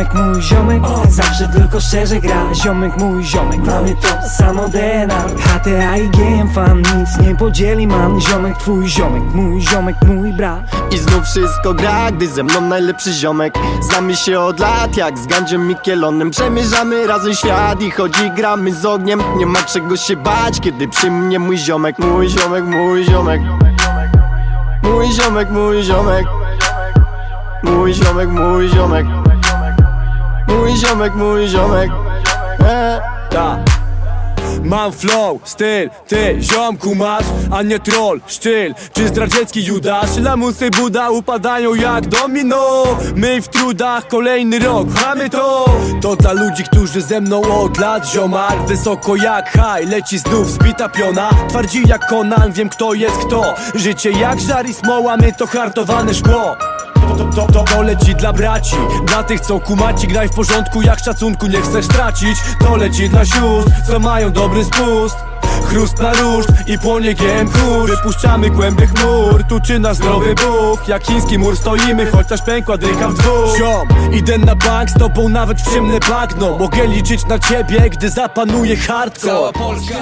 Ziomek mój ziomek, zawsze tylko szczerze gra. Ziomek mój ziomek, mamy to samo DNA HTA i GM fan, nic nie podzieli man. Ziomek twój ziomek, mój ziomek, mój brat. I znów wszystko gra, gdy ze mną najlepszy ziomek. Znamy się od lat, jak z Gandziem Mikielonem Przemierzamy razem świat i chodzi gramy z ogniem. Nie ma czego się bać, kiedy przy mnie mój ziomek Mój ziomek, mój ziomek Mój ziomek, mój ziomek Mój ziomek, mój ziomek Mój ziomek, mój ziomek e. Ta. Mam flow, styl, ty ziomku masz, a nie troll, sztyl. Czy zdradziecki Judasz, lamusy Buda upadają jak domino. My w trudach kolejny rok, mamy to. To dla ludzi, którzy ze mną od lat ziomar Wysoko jak haj, leci znów zbita piona Twardzi jak Conan, wiem kto jest kto. Życie jak żar i smoła, my to hartowane szkło. To, to, to, to leci dla braci. Dla tych co kumaci Graj w porządku jak szacunku nie chcesz tracić. To leci dla sióstr Co mają dobry spust Chrust na ruszt i płonie kurz Wypuszczamy głęby chmur Tu czy nasz zdrowy Bóg. Jak chiński mur stoimy Chociaż pękła drycha w dwóch. Ziom, idę na bank Z tobą nawet w ciemne bagno. Mogę liczyć na ciebie Gdy zapanuje hardcore. Polska